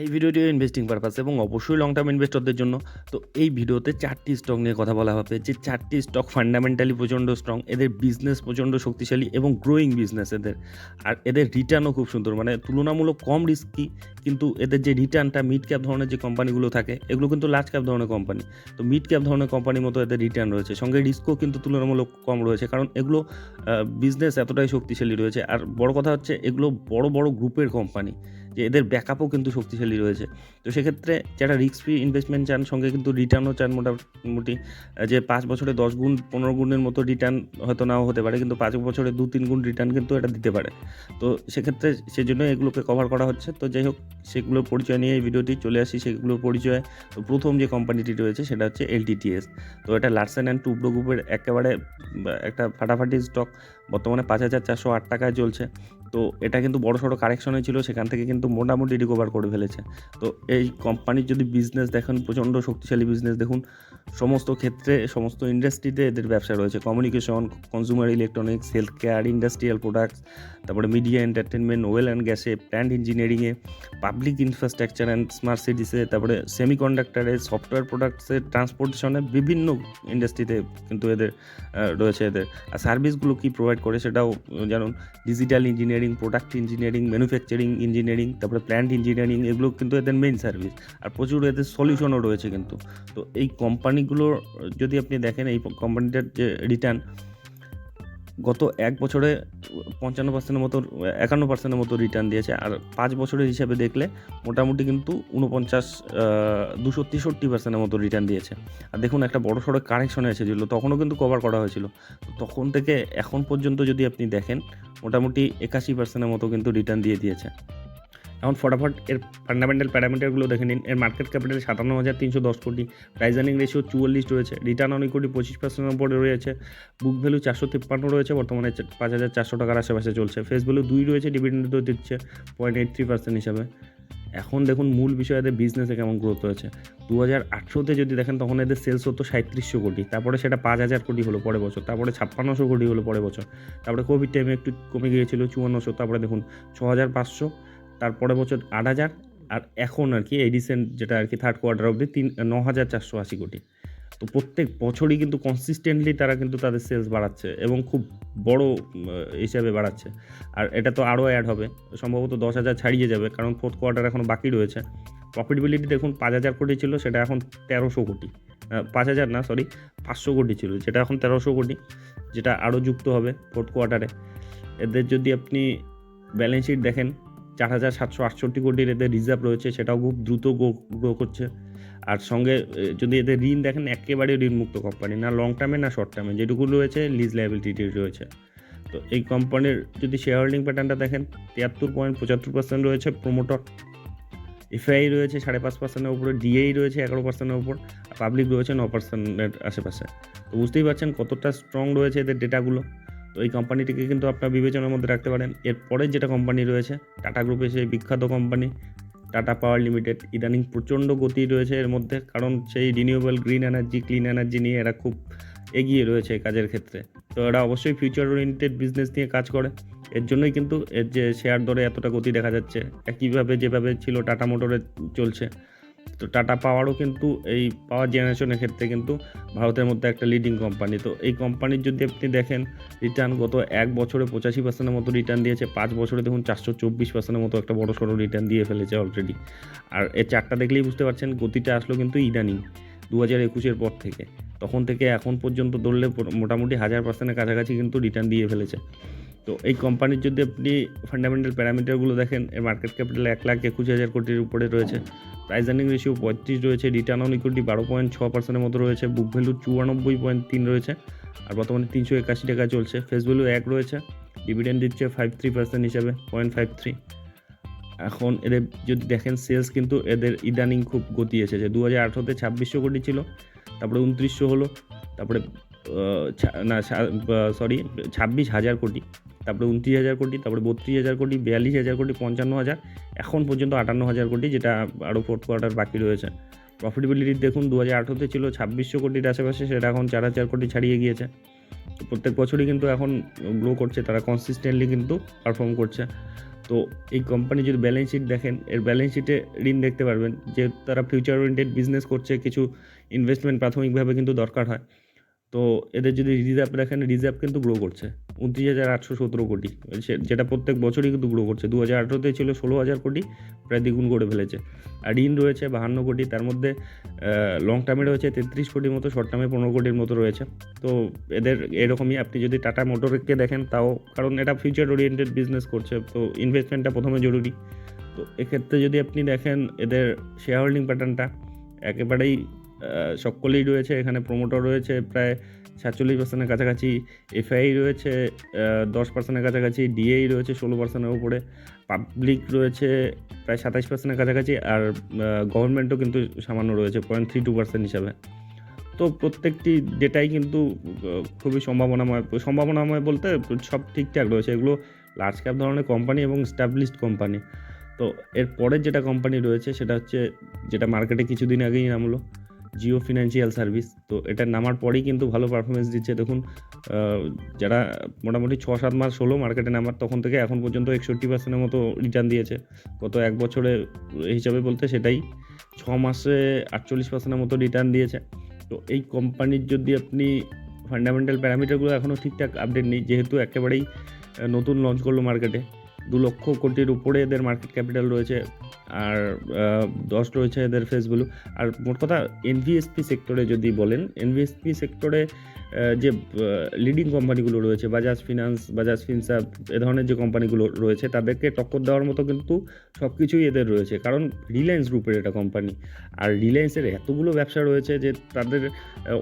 এই ভিডিওটি investing purpose এবং অবশ্যই লং টার্ম ইনভেস্টরদের জন্য। তো এই ভিডিওতে চারটি স্টক নিয়ে কথা বলা হবে। যে চারটি স্টক ফান্ডামেন্টালি প্রচণ্ড স্ট্রং এদের বিজনেস প্রচণ্ড শক্তিশালী এবং গ্রোয়িং বিজনেস এদের। আর এদের রিটার্নও খুব সুন্দর মানে তুলনামূলক কম রিস্কি কিন্তু এদের যে রিটার্নটা মিড ক্যাপ ধরনের যে কোম্পানিগুলো থাকে, এগুলো কিন্তু লার্জ ক্যাপ ধরনের কোম্পানি তো মিড ক্যাপ ধরনের কোম্পানির মতো এদের রিটার্ন রয়েছে। সঙ্গে রিস্কও কিন্তু তুলনামূলক কম রয়েছে, কারণ এগুলো বিজনেস এতটাই শক্তিশালী রয়েছে। আর বড় কথা হচ্ছে, এগুলো বড় বড় গ্রুপের কোম্পানি যে এদের ব্যাকআপও কিন্তু শক্তিশালী রয়েছে। তো সেক্ষেত্রে যারা রিস্ক ফ্রি ইনভেস্টমেন্ট চান, সঙ্গে কিন্তু রিটার্নও চান মোটামুটি যে পাঁচ বছরে দশ গুণ, পনেরো গুণের মতো রিটার্ন হয়তো নাও হতে পারে, কিন্তু পাঁচ বছরে দু তিন গুণ রিটার্ন কিন্তু এটা দিতে পারে। তো সেক্ষেত্রে সেজন্য এগুলোকে কভার করা হচ্ছে। তো যাই হোক, সেগুলোর পরিচয় নিয়ে এই ভিডিওটি চলে আসি। সেগুলোর পরিচয়, তো প্রথম যে কোম্পানিটি রয়েছে সেটা হচ্ছে এলটিটিএস তো এটা লার্সেন অ্যান্ড টুবলো গ্রুপের একেবারে একটা ফাটাফাটি স্টক বর্তমানে পাঁচ হাজার চারশো আট টাকায় চলছে। তো এটা কিন্তু বড় সড়ো কারেকশনে ছিল সেখান থেকে কিন্তু মোটামুটি রিকভার করে ফেলেছে। তো এই কোম্পানির যদি বিজনেস দেখেন, প্রচণ্ড শক্তিশালী বিজনেস দেখুন, সমস্ত ক্ষেত্রে, সমস্ত ইন্ডাস্ট্রিতে এদের ব্যবসা রয়েছে। Communication consumer electronics health care industrial products তারপরে মিডিয়া এন্টারটেনমেন্ট ওয়েল অ্যান্ড গ্যাসে প্ল্যান্ট ইঞ্জিনিয়ারিংয়ে পাবলিক ইনফ্রাস্ট্রাকচার অ্যান্ড স্মার্ট সিটিসে তারপরে সেমিকন্ডাক্টরে সফটওয়্যার প্রোডাক্টসে ট্রান্সপোর্টেশনে বিভিন্ন ইন্ডাস্ট্রিতে কিন্তু এদের রয়েছে এদের। আর সার্ভিসগুলো কী প্রোভাইড করে সেটাও জানুন digital engineering product engineering manufacturing engineering তারপরে প্ল্যান্ট ইঞ্জিনিয়ারিং এগুলো কিন্তু এদের মেইন সার্ভিস আর প্রচুর এদের সলিউশনও রয়েছে কিন্তু। তো এই কোম্পানিগুলোর যদি আপনি দেখেন, এই কোম্পানিটার যে রিটার্ন গত এক বছরে পঞ্চান্ন পার্সেন্টের মতো, একান্ন পার্সেন্টের মতো রিটার্ন দিয়েছে। আর পাঁচ বছরের হিসাবে দেখলে মোটামুটি কিন্তু উনপঞ্চাশ দুশো তেষট্টি পার্সেন্টের মতো রিটার্ন দিয়েছে। আর দেখুন একটা বড় সড়ো কারেকশনে এসেছিল তখনও কিন্তু কভার করা হয়েছিল। তখন থেকে এখন পর্যন্ত যদি আপনি দেখেন, মোটামুটি একাশি পার্সেন্টের মতো কিন্তু রিটার্ন দিয়ে দিয়েছে। এখন ফটাফট এর ফান্ডামেন্টাল প্যারামিটারগুলো দেখে নিন। এর মার্কেট ক্যাপিটাল সাতান্ন হাজার তিনশো দশ কোটি। প্রাইস আর্নিং রেশিও চুয়াল্লিশ রয়েছে। রিটার্ন অন ইকুইটি পঁচিশ পার্সেন্টের উপরে রয়েছে। বুক ভ্যালু চারশো তিপ্পান্ন রয়েছে। বর্তমানে পাঁচ হাজার চারশো টাকার আশেপাশে চলছে। ফেস ভ্যালু দুই রয়েছে। ডিভিডেন্ডও দিচ্ছে পয়েন্ট এইট থ্রি পার্সেন্ট হিসাবে। এখন দেখুন মূল বিষয় এদের বিজনেসে কেমন গ্রোথ হয়েছে। দু হাজার আঠেরোতে যদি দেখেন তখন এদের সেলস হতো সাঁত্রিশশো কোটি। তারপরে সেটা পাঁচ হাজার কোটি হলো পরের বছর। তারপরে ছাপ্পান্নশো কোটি হলো পরের বছর। তারপরে কোভিড টাইমে একটু কমে গিয়েছিল, চুয়ান্নশো। তারপরে দেখুন ছ হাজার পাঁচশো। তারপরে বছর আট হাজার, আর এখন আর কি এই রিসেন্ট যেটা আর কি থার্ড কোয়ার্টার অবধি তিন, ন হাজার চারশো আশি কোটি। তো প্রত্যেক বছরই কিন্তু কনসিস্টেন্টলি তারা কিন্তু তাদের সেলস বাড়াচ্ছে এবং খুব বড় হিসাবে বাড়াচ্ছে। আর এটা তো আরও অ্যাড হবে। সম্ভবত দশ হাজার ছাড়িয়ে যাবে, কারণ ফোর্থ কোয়ার্টার এখনও বাকি রয়েছে। প্রফিটেবিলিটি দেখুন পাঁচ হাজার কোটি ছিল, সেটা এখন তেরোশো কোটি। পাঁচ হাজার না সরি পাঁচশো কোটি ছিল, যেটা এখন তেরোশো কোটি, যেটা আরও যুক্ত হবে ফোর্থ কোয়ার্টারে এদের যদি আপনি ব্যালেন্স শিট দেখেন চার হাজার সাতশো আটষট্টি কোটির এদের রিজার্ভ রয়েছে, সেটাও খুব দ্রুত গ্রো করছে। আর সঙ্গে যদি এদের ঋণ দেখেন, একেবারে ঋণমুক্ত কোম্পানি না লং টার্মে না শর্ট টার্মে যেটুকু রয়েছে লিজ লাইবিলিটি রয়েছে। তো এই কোম্পানির যদি শেয়ার হোল্ডিং প্যাটার্নটা দেখেন, তিয়াত্তর পয়েন্ট পঁচাত্তর পার্সেন্ট রয়েছে প্রোমোটর এফআই রয়েছে সাড়ে পাঁচ পার্সেন্টের উপরে ডিএই রয়েছে এগারো পার্সেন্টের উপর পাবলিক রয়েছে ন পার্সেন্টের আশেপাশে। তো বুঝতেই পারছেন কতটা স্ট্রং রয়েছে এদের ডেটাগুলো তো এই কোম্পানিটিকে কিন্তু আপনার বিবেচনার মধ্যে রাখতে পারেন। এরপরে যেটা কোম্পানি রয়েছে টাটা গ্রুপে সেই বিখ্যাত কোম্পানি টাটা পাওয়ার লিমিটেড ইদানিং প্রচণ্ড গতি রয়েছে এর মধ্যে, কারণ সেই renewable green energy clean energy নিয়ে এরা খুব এগিয়ে রয়েছে কাজের ক্ষেত্রে। তো এরা অবশ্যই ফিউচার ওরিয়েন্টেড বিজনেস নিয়ে কাজ করে। এর জন্যই কিন্তু এর যে শেয়ার দরে এতটা গতি দেখা যাচ্ছে। একইভাবে যেভাবে ছিল টাটা মোটরে চলছে তো টাটা পাওয়ারও কিন্তু এই পাওয়ার জেনারেশনের ক্ষেত্রে কিন্তু ভারতের মধ্যে একটা লিডিং কোম্পানি তো এই কোম্পানির যদি আপনি দেখেন রিটার্ন গত এক বছরে পঁচাশি পার্সেন্টের মতো রিটার্ন দিয়েছে, পাঁচ বছরে দেখুন চারশো চব্বিশ পার্সেন্টের মতো একটা বড় সড়ো রিটার্ন দিয়ে ফেলেছে অলরেডি আর এর চারটা দেখলেই বুঝতে পারছেন, গতিটা আসলো কিন্তু ইদানিং দু হাজার একুশের পর থেকে। তখন থেকে এখন পর্যন্ত ধরলে মোটামুটি হাজার পার্সেন্টের কাছাকাছি কিন্তু রিটার্ন দিয়ে ফেলেছে। তো এই কোম্পানির যদি আপনি ফান্ডামেন্টাল প্যারামিটারগুলো দেখেন, এর মার্কেট ক্যাপিটাল এক লাখ একুশ হাজার কোটির উপরে রয়েছে। প্রাইস আর্নিং রেশিও পঁয়ত্রিশ রয়েছে রিটার্ন অন ইকুইটি বারো পয়েন্ট ছ পার্সেন্টের মতো রয়েছে বুক ভ্যালু চুরানব্বই পয়েন্ট তিন রয়েছে, আর বর্তমানে তিনশো একাশি টাকা চলছে। ফেস ভ্যালু এক রয়েছে ডিভিডেন্ড দিচ্ছে ফাইভ থ্রি পার্সেন্ট হিসাবে পয়েন্ট ফাইভ থ্রি এখন এদের যদি দেখেন সেলস কিন্তু এদের ইদানিং খুব গতি এসেছে। দু হাজার আঠেরোতে ছাব্বিশশো কোটি ছিল, তারপরে উনত্রিশশো হলো, তারপরে না সরি ছাব্বিশ হাজার কোটি, তারপরে উনত্রিশ হাজার কোটি, তারপরে বত্রিশ হাজার কোটি, বিয়াল্লিশ হাজার কোটি, পঞ্চান্ন হাজার, এখন পর্যন্ত আটান্ন হাজার কোটি, যেটা আরও ফোর্থ কোয়ার্টার বাকি রয়েছে। প্রফিটেবিলিটি দেখুন দু হাজার আঠেরোতে ছিল ছাব্বিশশো কোটির আশেপাশে, সেটা এখন চার হাজার কোটি ছাড়িয়ে গিয়েছে। প্রত্যেক বছরই কিন্তু এখন গ্রো করছে, তারা কনসিস্টেন্টলি কিন্তু পারফর্ম করছে। তো এই কোম্পানি যদি ব্যালেন্স শিট দেখেন, এর ব্যালেন্স শিটে ঋণ দেখতে পারবেন, যে তারা ফিউচার ওরিয়েন্টেড বিজনেস করছে, কিছু ইনভেস্টমেন্ট প্রাথমিকভাবে কিন্তু দরকার হয়। তো এদের যদি রিজার্ভ দেখেন রিজার্ভ কিন্তু গ্রো করছে। উনত্রিশ হাজার আটশো সতেরো কোটি। যেটা প্রত্যেক বছরই কিন্তু গ্রো করছে। দু হাজার আঠেরোতে ছিল ষোলো হাজার কোটি, প্রায় দ্বিগুণ করে ফেলেছে। আর ঋণ রয়েছে বাহান্ন কোটি, তার মধ্যে লং টার্মে রয়েছে তেত্রিশ কোটির মতো শর্ট টার্মে পনেরো কোটির মতো রয়েছে। তো এদের এরকমই আপনি যদি টাটা মোটরকে দেখেন, তাও কারণ এটা ফিউচার ওরিয়েন্টেড বিজনেস করছে, তো ইনভেস্টমেন্টটা প্রথমে জরুরি। তো এক্ষেত্রে যদি আপনি দেখেন, এদের শেয়ার হোল্ডিং প্যাটার্নটা একেবারেই সকলেই রয়েছে, এখানে প্রোমোটার রয়েছে, প্রায় সাতচল্লিশ পার্সেন্টের কাছাকাছি এফআই রয়েছে দশ পার্সেন্টের কাছাকাছি ডিএই রয়েছে, ষোলো পার্সেন্টের উপরে। পাবলিক রয়েছে, প্রায় সাতাশ পার্সেন্টের কাছাকাছি, আর গভর্নমেন্টও কিন্তু সামান্য রয়েছে, পয়েন্ট থ্রি টু পার্সেন্ট হিসাবে। তো প্রত্যেকটি ডেটাই কিন্তু খুবই সম্ভাবনাময় সম্ভাবনাময় বলতে সব ঠিকঠাক রয়েছে। এগুলো লার্জ ক্যাপ ধরনের কোম্পানি এবং স্টাবলিশড কোম্পানি তো এর পরের যেটা কোম্পানি রয়েছে, সেটা হচ্ছে, যেটা মার্কেটে কিছুদিন আগেই নামলো। Jio financial service. তো এটা নামার পরেই কিন্তু ভালো পারফরমেন্স দিচ্ছে। দেখুন যারা মোটামুটি ছ সাত মাস হলো মার্কেটে নামার, তখন থেকে এখন পর্যন্ত একষট্টি পার্সেন্টের মতো রিটার্ন দিয়েছে। গত এক বছরে হিসাবে বলতে সেটাই, ছ মাসে আটচল্লিশ পার্সেন্টের মতো রিটার্ন দিয়েছে। তো এই কোম্পানির যদি আপনি ফান্ডামেন্টাল প্যারামিটারগুলো এখনও ঠিকঠাক আপডেট নেই, যেহেতু একেবারেই নতুন লঞ্চ করল মার্কেটে দু লক্ষ কোটির উপরে এদের মার্কেট ক্যাপিটাল রয়েছে। আর দশ রয়েছে এদের ফেসগুলো। আর মোট কথা এনভিএসপি সেক্টরে যদি বলেন এনভিএসপি সেক্টরে যে লিডিং কোম্পানিগুলো রয়েছে বাজাজ ফিনান্স বাজাজ ফিনসাপ এ ধরনের যে কোম্পানিগুলো রয়েছে, তাদেরকে টক্কর দেওয়ার মতো কিন্তু সব কিছুই এদের রয়েছে। কারণ রিলায়েন্স গ্রুপের এটা কোম্পানি আর রিলায়েন্সের এতগুলো ব্যবসা রয়েছে যে, তাদের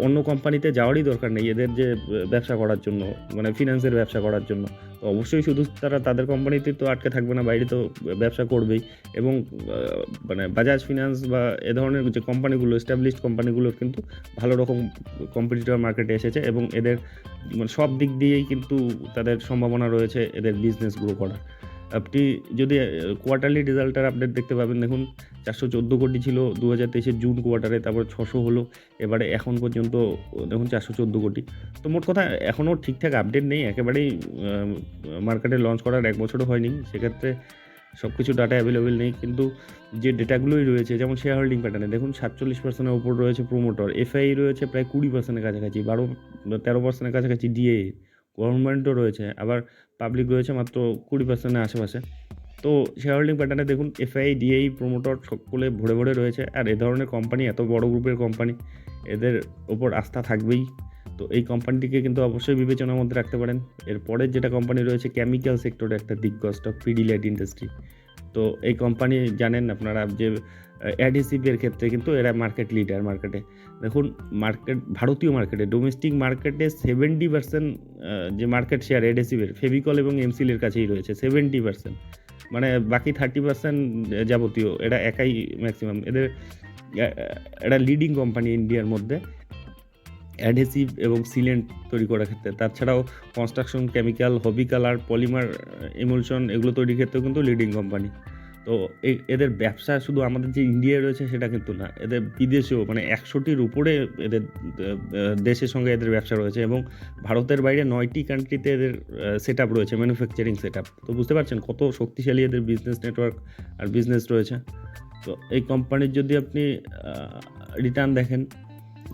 অন্য কোম্পানিতে যাওয়ারই দরকার নেই এদের যে ব্যবসা করার জন্য মানে ফিনান্সের ব্যবসা করার জন্য। তো অবশ্যই শুধু তারা তাদের কোম্পানিতে তো আটকে থাকবে না, বাইরে তো ব্যবসা করবেই। এবং মানে বাজাজ ফিনান্স বা এ ধরনের যে কোম্পানিগুলো এস্টাবলিশড কোম্পানিগুলোর কিন্তু ভালো রকম কম্পিটিটর মার্কেটে এসেছে এবং এদের মানে সব দিক দিয়েই কিন্তু তাদের সম্ভাবনা রয়েছে এদের বিজনেস গ্রো করার। আপনি যদি কোয়ার্টারলি রেজাল্টের আপডেট দেখতে পাবেন, দেখুন চারশো চোদ্দ কোটি ছিল দু হাজার তেইশের জুন কোয়ার্টারে তারপর ছশো হলো, এবারে এখন পর্যন্ত, দেখুন চারশো চোদ্দ কোটি। তো মোট কথা, এখনও ঠিকঠাক আপডেট নেই, একেবারেই মার্কেটে লঞ্চ করার এক বছরও হয়নি, সেক্ষেত্রে সব কিছু ডাটা অ্যাভেলেবেল নেই, কিন্তু যে ডেটাগুলোই রয়েছে, যেমন শেয়ার হোল্ডিং প্যাটার্নে দেখুন সাতচল্লিশ পার্সেন্টের ওপর রয়েছে প্রোমোটর এফআই রয়েছে প্রায় কুড়ি পার্সেন্টের কাছাকাছি, বারো, তেরো পার্সেন্টের কাছাকাছি ডিএ গভর্নমেন্টও রয়েছে, আবার পাবলিক রয়েছে মাত্র কুড়ি পার্সেন্টের আশেপাশে। তো শেয়ার হোল্ডিং প্যাটার্নে দেখুন এফআই ডিএই প্রোমোটর সকলে ভরে ভরে রয়েছে, আর এ ধরনের কোম্পানি এত বড় গ্রুপের কোম্পানি এদের ওপর আস্থা থাকবেই। তো এই কোম্পানিটিকে কিন্তু অবশ্যই বিবেচনার মধ্যে রাখতে পারেন। এরপরের যেটা কোম্পানি রয়েছে কেমিক্যাল সেক্টরে একটা দিগ্গজ স্টক পিডিলাইট ইন্ডাস্ট্রি তো এই কোম্পানি জানেন আপনারা যে অ্যাডিসিভের ক্ষেত্রে কিন্তু এরা মার্কেট লিডার মার্কেটে দেখুন মার্কেট ভারতীয় মার্কেটে ডোমেস্টিক মার্কেটে সেভেন্টি পার্সেন্ট যে মার্কেট শেয়ার অ্যাডিসিভের ফেভিকল এবং এমসিলের কাছেই রয়েছে সেভেন্টি পার্সেন্ট মানে বাকি থার্টি পার্সেন্ট যাবতীয় এটা একাই ম্যাক্সিমাম এদের এটা লিডিং কোম্পানি ইন্ডিয়ার মধ্যে। অ্যাডহেসিভ এবং সিলেন্ট তৈরি করার ক্ষেত্রে। তাছাড়াও construction chemical hobby colour polymer emulsion এগুলো তৈরির ক্ষেত্রেও কিন্তু লিডিং কোম্পানি তো এদের ব্যবসা শুধু আমাদের যে ইন্ডিয়ায় রয়েছে সেটা কিন্তু না, এদের বিদেশেও মানে একশোটির উপরে এদের দেশের সঙ্গে এদের ব্যবসা রয়েছে এবং ভারতের বাইরে নয়টি কান্ট্রিতে এদের সেট আপ রয়েছে ম্যানুফ্যাকচারিং সেট আপ তো বুঝতে পারছেন কত শক্তিশালী এদের বিজনেস নেটওয়ার্ক আর বিজনেস রয়েছে। তো এই কোম্পানির যদি আপনি রিটার্ন দেখেন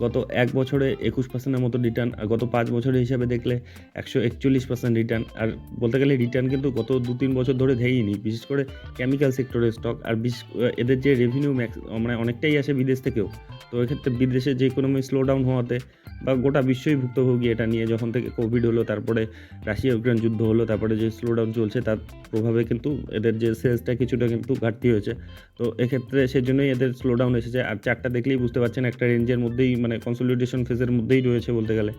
গত এক বছরে একুশ পার্সেন্টের মতো রিটার্ন আর গত পাঁচ বছরের হিসাবে দেখলে একশো একচল্লিশ পার্সেন্ট রিটার্ন আর বলতে গেলে রিটার্ন কিন্তু গত দু তিন বছর ধরে দেয়নি বিশেষ করে কেমিক্যাল সেক্টরের স্টক আর বিশেষ এদের যে রেভিনিউ ম্যাক্স মানে অনেকটাই আসে বিদেশ থেকেও। তো এক্ষেত্রে বিদেশে যে ইকোনমি স্লো ডাউন হওয়াতে বা গোটা বিশ্বই ভুক্তভোগী এটা নিয়ে, যখন থেকে কোভিড হলো, তারপরে রাশিয়া ইউক্রেন যুদ্ধ হলো, তারপরে যে স্লো ডাউন চলছে, তার প্রভাবে কিন্তু এদের যে সেলসটা কিছুটা কিন্তু ঘাটতি হয়েছে। তো এক্ষেত্রে সেজন্যই এদের স্লো ডাউন এসেছে, আর চারটা দেখলেই বুঝতে পারছেন, একটা রেঞ্জের মধ্যেই মানে কনসলিডেশন ফেজের মধ্যেই রয়েছে বলতে গেলে।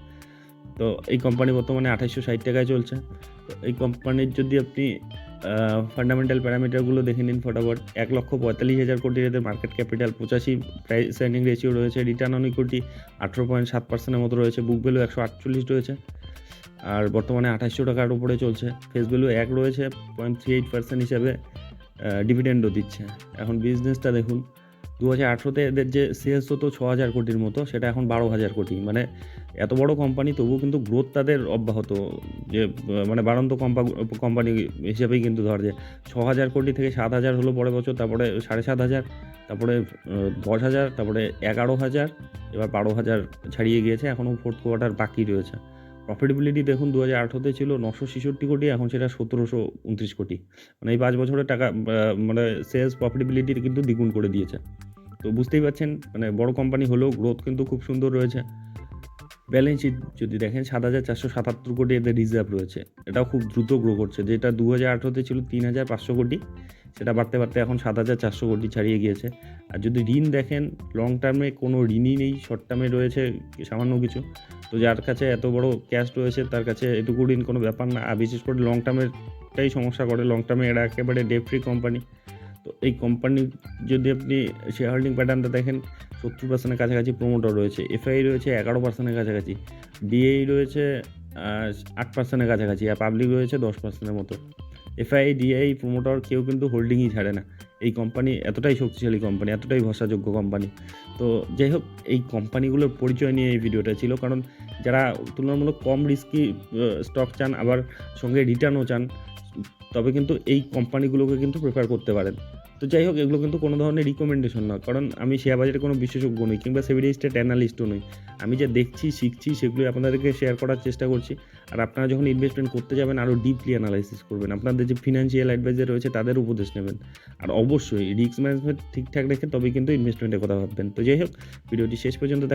তো এই কোম্পানি বর্তমানে আঠাইশশো ষাট টাকায় চলছে। এই কোম্পানির যদি আপনি ফান্ডামেন্টাল প্যারামিটারগুলো দেখে নিন ফটাফট, এক লক্ষ পঁয়তাল্লিশ হাজার কোটি এদের মার্কেট ক্যাপিটাল পঁচাশি প্রাইস আর্নিং রেশিও রয়েছে রিটার্ন অন ইকুইটি আঠেরো পয়েন্ট সাত পার্সেন্টের মতো রয়েছে বুক ভ্যালু একশো আটচল্লিশ রয়েছে। আর বর্তমানে আঠাশশো টাকার উপরে চলছে ফেস ভ্যালু এক রয়েছে পয়েন্ট থ্রি এইট পার্সেন্ট হিসাবে ডিভিডেন্ডও দিচ্ছে। এখন বিজনেসটা দেখুন দু হাজার আঠেরোতে এদের যে সেলস হতো ছ হাজার কোটির মতো, সেটা এখন বারো হাজার কোটি। মানে এত বড় কোম্পানি তবুও কিন্তু গ্রোথ তাদের অব্যাহত। যে মানে বাড়ন্ত কম্পা কোম্পানি হিসেবেই কিন্তু ধর যে ছ হাজার কোটি থেকে সাত হাজার হলো পরের বছর, তারপরে সাড়ে সাত হাজার তারপরে দশ হাজার তারপরে এগারো হাজার এবার বারো হাজার ছাড়িয়ে গিয়েছে, এখনও ফোর্থ কোয়ার্টার বাকি রয়েছে। প্রফিটেবিলিটি দেখুন দু হাজার আঠেরোতে ছিল নশো ছেষট্টি কোটি, এখন সেটা সতেরোশো উনত্রিশ কোটি। মানে এই পাঁচ বছরের টাকা মানে সেলস প্রফিটেবিলিটি কিন্তু দ্বিগুণ করে দিয়েছে। তো বুঝতেই পারছেন মানে বড় কোম্পানি হলেও গ্রোথ কিন্তু খুব সুন্দর রয়েছে। ব্যালেন্স শিট যদি দেখেন, সাত হাজার চারশো সাতাত্তর কোটি এদের রিজার্ভ রয়েছে। এটাও খুব দ্রুত গ্রো করছে, যেটা দু হাজার আঠেরোতে ছিল তিন হাজার পাঁচশো কোটি। সেটা বাড়তে বাড়তে এখন সাত হাজার চারশো কোটি ছাড়িয়ে গিয়েছে। আর যদি ঋণ দেখেন লং টার্মে কোনো ঋণই নেই শর্ট টার্মে রয়েছে সামান্য কিছু। তো যার কাছে এত বড় ক্যাশ রয়েছে, তার কাছে এটুকু ঋণ কোনো ব্যাপার না। আর বিশেষ করে লং টার্মেরটাই সমস্যা করে। লং টার্মে এরা একেবারে ডেপ ফ্রি কোম্পানি তো এই কোম্পানি যদি আপনি শেয়ার হোল্ডিং প্যাটার্নটা দেখেন, সত্তর পার্সেন্টের কাছাকাছি প্রোমোটার রয়েছে। এফআই রয়েছে এগারো পার্সেন্টের কাছাকাছি। ডিএই রয়েছে আট পার্সেন্টের কাছাকাছি। আর পাবলিক রয়েছে দশ পার্সেন্টের মতো। এফআই ডিআই প্রোমোটার কেউ কিন্তু হোল্ডিংই ছাড়ে না। এই কোম্পানি এতটাই শক্তিশালী কোম্পানি এতটাই ভরসাযোগ্য কোম্পানি তো যাই হোক এই কোম্পানিগুলোর পরিচয় নিয়ে এই ভিডিওটা ছিল, কারণ যারা তুলনামূলক কম রিস্কি স্টক চান, আবার সঙ্গে রিটার্নও চান তবে কিন্তু এই কোম্পানিগুলোকে কিন্তু প্রেফার করতে পারেন। তো যাই হোক, এগুলো কিন্তু কোনো ধরনের রিকমেন্ডেশন না। কারণ আমি শেয়ার বাজারে কোনো বিশেষজ্ঞ নই, কিংবা সেভিডি স্টেট অ্যানালিস্টও নই। আমি যা দেখছি, শিখছি, সেগুলো আপনাদেরকে শেয়ার করার চেষ্টা করছি। আর আপনারা যখন ইনভেস্টমেন্ট করতে যাবেন, আরও ডিপলি অ্যানালাইসিস করবেন। আপনাদের যে ফিনান্সিয়াল অ্যাডভাইজার রয়েছে, তাদের উপদেশ নেবেন। আর অবশ্যই রিস্ক ম্যানেজমেন্ট ঠিকঠাক রেখে তবেই কিন্তু ইনভেস্টমেন্টের কথা ভাববেন। তো যাই হোক, ভিডিওটি শেষ পর্যন্ত